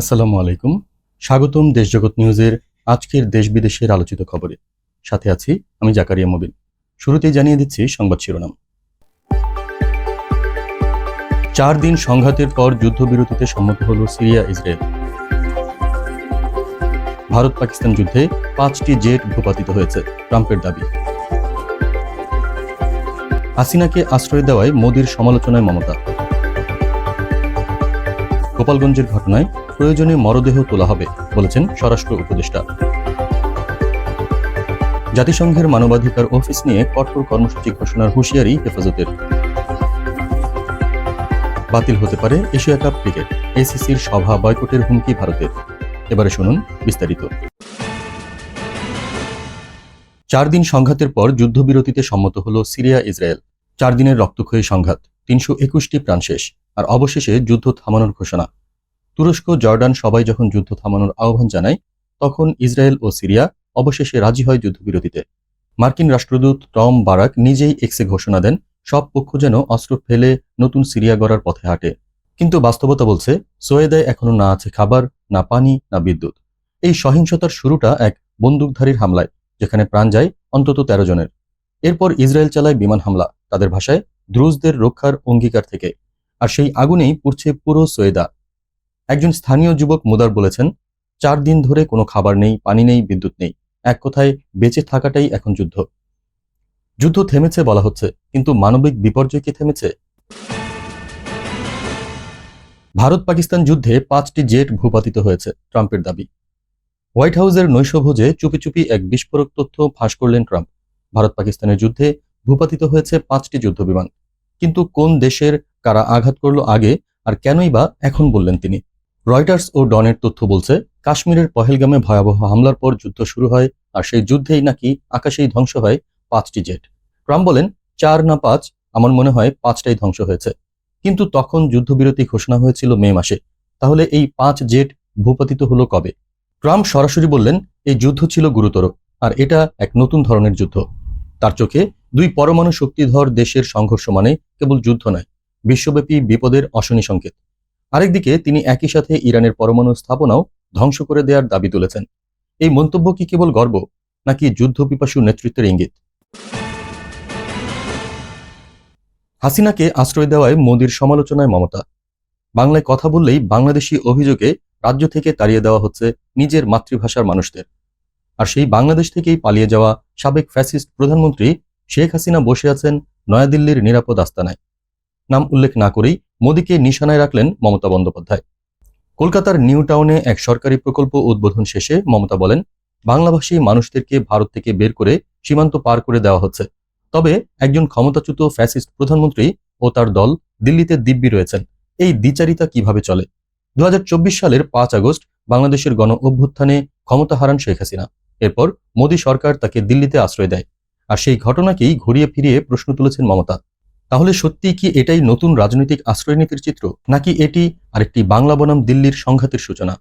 আসসালামু আলাইকুম। স্বাগতম দেশজগৎ নিউজের আজকের দেশ বিদেশের আলোচিত খবরে। সাথে আছি আমি জাকারিয়া মবিন। শুরুতেই জানিয়ে দিচ্ছি সংবাদ শিরোনাম। চার দিন সংঘাতের পর যুদ্ধবিরতিতে সম্মত হল সিরিয়া, ইসরায়েল। ভারত পাকিস্তান যুদ্ধে পাঁচটি জেট ভূপাতিত হয়েছে, ট্রাম্পের দাবি। হাসিনাকে আশ্রয় দেওয়ায় মোদির সমালোচনায় মমতা। গোপালগঞ্জের ঘটনায় প্রয়োজনে মরদেহ তোলা হবে, বলেছেন স্বরাষ্ট্র উপদেষ্টা। জাতিসংঘের মানবাধিকার অফিস নিয়ে কঠোর কর্মসূচি ঘোষণার হুঁশিয়ারি হেফাজতের। বাতিল হতে পারে এশিয়া কাপ ক্রিকেট, এসিসির সভা বয়কটের হুমকি ভারতের। এবারে শুনুন বিস্তারিত। চার দিন সংঘাতের পর যুদ্ধবিরতিতে সম্মত হল সিরিয়া, ইসরায়েল। চার দিনের রক্তক্ষয়ী সংঘাত, তিনশো একুশটি প্রাণ শেষ আর অবশেষে যুদ্ধ থামানোর ঘোষণা। তুরস্ক, জর্ডান সবাই যখন যুদ্ধ থামানোর আহ্বান জানায়, তখন ইসরায়েল ও সিরিয়া অবশেষে রাজি হয় যুদ্ধবিরতিতে। মার্কিন রাষ্ট্রদূত টম বারাক নিজেই এক্সে ঘোষণা দেন, সব পক্ষ যেন অস্ত্র ফেলে নতুন সিরিয়া গড়ার পথে হাঁটে। কিন্তু বাস্তবতা বলছে, সোয়েদায় এখনও না আছে খাবার, না পানি, না বিদ্যুৎ। এই সহিংসতার শুরুটা এক বন্দুকধারীর হামলায়, যেখানে প্রাণ যায় অন্তত তেরো জনের। এরপর ইসরায়েল চালায় বিমান হামলা, তাদের ভাষায় দ্রুজদের রক্ষার অঙ্গীকার থেকে। আর সেই আগুনেই পুড়ছে পুরো সোয়েদা। একজন স্থানীয় যুবক মুদার বলেছেন, চার দিন ধরে কোনো খাবার নেই, পানি নেই, বিদ্যুৎ নেই। এক কথায়, বেঁচে থাকাটাই এখন যুদ্ধ। যুদ্ধ থেমেছে বলা হচ্ছে, কিন্তু মানবিক বিপর্যয় কি থেমেছে? ভারত পাকিস্তান যুদ্ধে পাঁচটি জেট ভূপাতিত হয়েছে, ট্রাম্পের দাবি। হোয়াইট হাউসের নৈশভোজে চুপি চুপি এক বিস্ফোরক তথ্য ফাঁস করলেন ট্রাম্প। ভারত পাকিস্তানের যুদ্ধে ভূপাতিত হয়েছে পাঁচটি যুদ্ধবিমান কিন্তু কোন দেশের কারা আঘাত করল আগে, আর কেনই বা এখন বললেন তিনি? রয়টার্স ও ডনের তথ্য বলছে, কাশ্মীরের পহেলগামে ভয়াবহ হামলার পর যুদ্ধ শুরু হয় আর সেই যুদ্ধেই নাকি আকাশেই ধ্বংস হয় পাঁচটি জেট। ট্রাম্প বলেন, চার না পাঁচ, আমার মনে হয় পাঁচটাই ধ্বংস হয়েছে। কিন্তু তখন যুদ্ধবিরতি ঘোষণা হয়েছিল মে মাসে। তাহলে এই পাঁচ জেট ভূপাতিত হলো কবে? ট্রাম্প সরাসরি বললেন, এই যুদ্ধ ছিল গুরুতর আর এটা এক নতুন ধরনের যুদ্ধ। তার চোখে দুই পরমাণু শক্তিধর দেশের সংঘর্ষ মানে কেবল যুদ্ধ নয়, বিশ্বব্যাপী বিপদের অশনি সংকেত। আরেকদিকে তিনি একই সাথে ইরানের পরমাণু স্থাপনাও ধ্বংস করে দেওয়ার দাবি তুলেছেন। এই মন্তব্য কি কেবল গর্ব, নাকি যুদ্ধ পিপাসু নেতৃত্বের ইঙ্গিত? হাসিনাকে আশ্রয় দেওয়ায় মোদির সমালোচনায় মমতা। বাংলায় কথা বললেই বাংলাদেশি অভিযোগে রাজ্য থেকে তাড়িয়ে দেওয়া হচ্ছে নিজের মাতৃভাষার মানুষদের। আর সেই বাংলাদেশ থেকেই পালিয়ে যাওয়া সাবেক ফ্যাসিস্ট প্রধানমন্ত্রী শেখ হাসিনা বসে আছেন নয়াদিল্লির নিরাপদ আস্তানায়। নাম উল্লেখ না করেই মোদীকে নিশানায় রাখলেন মমতা বন্দ্যোপাধ্যায়। কলকাতার নিউ টাউনে এক সরকারি প্রকল্প উদ্বোধন শেষে মমতা বলেন, বাংলাভাষী মানুষদেরকে ভারত থেকে বের করে সীমান্ত পার করে দেওয়া হচ্ছে। তবে একজন ক্ষমতাচ্যুত ফ্যাসিস্ট প্রধানমন্ত্রী ও তার দল দিল্লিতে দিব্যি রয়েছেন। এই দ্বিচারিতা কীভাবে চলে? দু হাজার চব্বিশ সালের পাঁচ আগস্ট বাংলাদেশের গণ অভ্যুত্থানে ক্ষমতা হারান শেখ হাসিনা। এরপর মোদী সরকার তাকে দিল্লিতে আশ্রয় দেয়। আর সেই ঘটনাকেই ঘুরিয়ে ফিরিয়ে প্রশ্ন তুলেছেন মমতা। তাহলে সত্যি কি এটাই নতুন রাজনৈতিক আশ্রয় নীতির চিত্র, নাকি এটি আরেকটি বাংলা বনাম দিল্লির সংঘাতের সূচনা?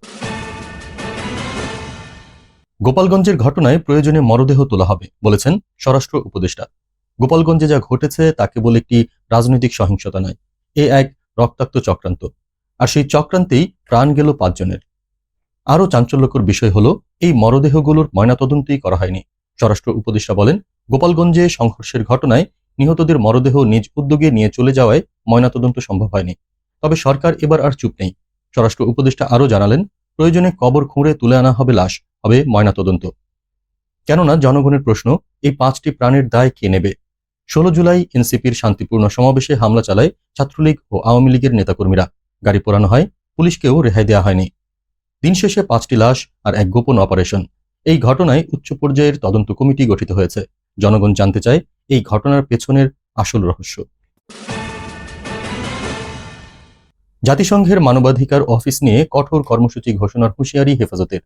গোপালগঞ্জের ঘটনায় প্রয়োজনে মরদেহ তোলা হবে, বলেছেন স্বরাষ্ট্র উপদেষ্টা। গোপালগঞ্জে যা ঘটেছে তা কেবল একটি রাজনৈতিক সহিংসতা নয়, এ এক রক্তাক্ত চক্রান্ত। আর সেই চক্রান্তেই প্রাণ গেল পাঁচজনের। আরও চাঞ্চল্যকর বিষয় হলো, এই মরদেহগুলোর ময়নাতদন্তই করা হয়নি। স্বরাষ্ট্র উপদেষ্টা বলেন, গোপালগঞ্জে সংঘর্ষের ঘটনায় নিহতদের মরদেহ নিজ উদ্যোগে নিয়ে চলে যাওয়ায় ময়নাতদন্ত সম্ভব হয়নি। তবে সরকার এবার আর চুপ নেই। স্বরাষ্ট্র উপদেষ্টা আরও জানালেন, প্রয়োজনে কবর খুঁড়ে তুলে আনা হবে লাশ, হবে ময়নাতদন্ত। কেননা জনগণের প্রশ্ন, এই পাঁচটি প্রাণের দায় কে নেবে? ষোলো জুলাই এনসিপির শান্তিপূর্ণ সমাবেশে হামলা চালায় ছাত্রলীগ ও আওয়ামী লীগের নেতাকর্মীরা। গাড়ি পোড়ানো হয়, পুলিশকেও রেহাই দেওয়া হয়নি। দিন শেষে পাঁচটি লাশ আর এক গোপন অপারেশন। এই ঘটনায় উচ্চ পর্যায়ের তদন্ত কমিটি গঠিত হয়েছে। জনগণ জানতে চায় এই ঘটনার পেছনের আসল রহস্য। জাতিসংঘের মানবাধিকার অফিস নিয়ে কঠোর কর্মসূচি ঘোষণার হুঁশিয়ারি হেফাজতের।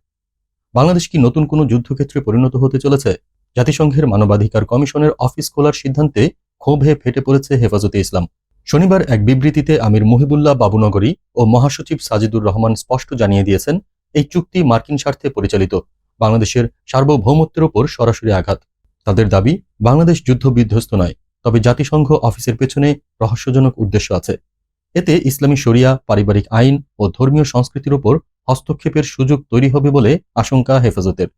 বাংলাদেশ কি নতুন কোনো যুদ্ধক্ষেত্রে পরিণত হতে চলেছে? জাতিসংঘের মানবাধিকার কমিশনের অফিস খোলার সিদ্ধান্তে ক্ষোভে ফেটে পড়েছে হেফাজতে ইসলাম। শনিবার এক বিবৃতিতে আমির মহিবুল্লাহ বাবুনগরী ও মহাসচিব সাজিদুর রহমান স্পষ্ট জানিয়ে দিয়েছেন, এই চুক্তি মার্কিন স্বার্থে পরিচালিত। বাংলাদেশের সার্বভৌমত্বের ওপর সরাসরি আঘাত। তাদের দাবি বাংলাদেশ যুদ্ধ বিধ্বস্ত নয়, তবে জাতিসংঘ অফিসের পেছনে রহস্যজনক উদ্দেশ্য আছে। এতে ইসলামী শরিয়া, পারিবারিক আইন ও ধর্মীয় সংস্কৃতির ওপর হস্তক্ষেপের সুযোগ তৈরি হবে বলে আশঙ্কা হেফাজতের।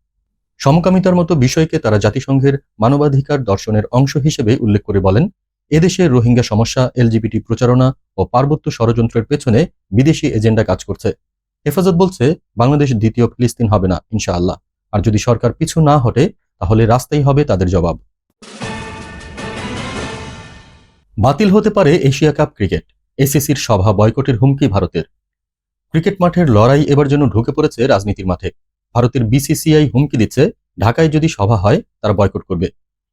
সমকামিতার মতো বিষয়কে তারা জাতিসংঘের মানবাধিকার দর্শনের অংশ হিসেবে উল্লেখ করে বলেন, এদেশে রোহিঙ্গা সমস্যা, এলজিবিটি প্রচারণা ও পার্বত্য ষড়যন্ত্রের পেছনে বিদেশি এজেন্ডা কাজ করছে। হেফাজত বলছে, বাংলাদেশ দ্বিতীয় ফিলিস্তিন হবে না, ইনশাআল্লাহ। আর যদি সরকার পিছু না হটে, তাহলে রাস্তাই হবে তাদের জবাব। বাতিল হতে পারে এশিয়া কাপ ক্রিকেট। এসিসির সভা বয়কটের হুমকি ভারতের। ক্রিকেট মাঠের লড়াই এবার জন্য ঢুকে পড়েছে রাজনীতির মাঠে। ভারতের বিসিসিআই হুমকি দিচ্ছে, ঢাকায় যদি সভা হয়, তারা বয়কট করবে।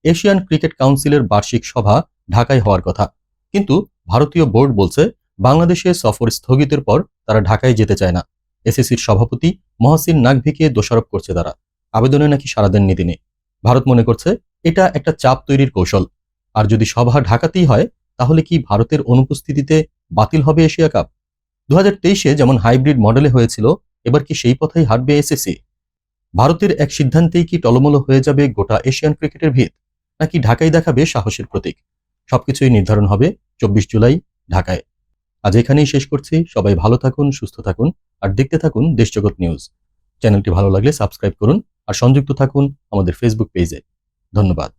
এশিয়ান ক্রিকেট কাউন্সিলের বার্ষিক সভা ঢাকায় হওয়ার কথা। কিন্তু ভারতীয় বোর্ড বলছে, বাংলাদেশে সফর স্থগিতের পর তারা ঢাকায় যেতে চায় না। এসিসির সভাপতি মহসিন নাকভিকে দোষারোপ করছে তারা। আবেদনে নাকি সাড়া দেননি তিনি। ভারত মনে করছে, এটা একটা চাপ তৈরির কৌশল। আর যদি সভা ঢাকাতেই হয় তাহলে কি ভারতের অনুপস্থিতিতে বাতিল হবে এশিয়া কাপ? দু হাজার যেমন হাইব্রিড মডেলে হয়েছিল, এবার কি সেই পথেই হাঁটবে এসএসসি ভারতের এক সিদ্ধান্তেই কি টলমলো হয়ে যাবে গোটা এশিয়ান ক্রিকেটের ভিত? নাকি ঢাকায় দেখাবে সাহসের প্রতীক? সবকিছুই নির্ধারণ হবে চব্বিশ জুলাই, ঢাকায়। আজ এখানেই শেষ করছি। সবাই ভালো থাকুন, সুস্থ থাকুন, আর দেখতে থাকুন দেশজগৎ নিউজ। চ্যানেলটি ভালো লাগলে সাবস্ক্রাইব করুন, আর সংযুক্ত থাকুন আমাদের ফেসবুক পেজে ধন্যবাদ।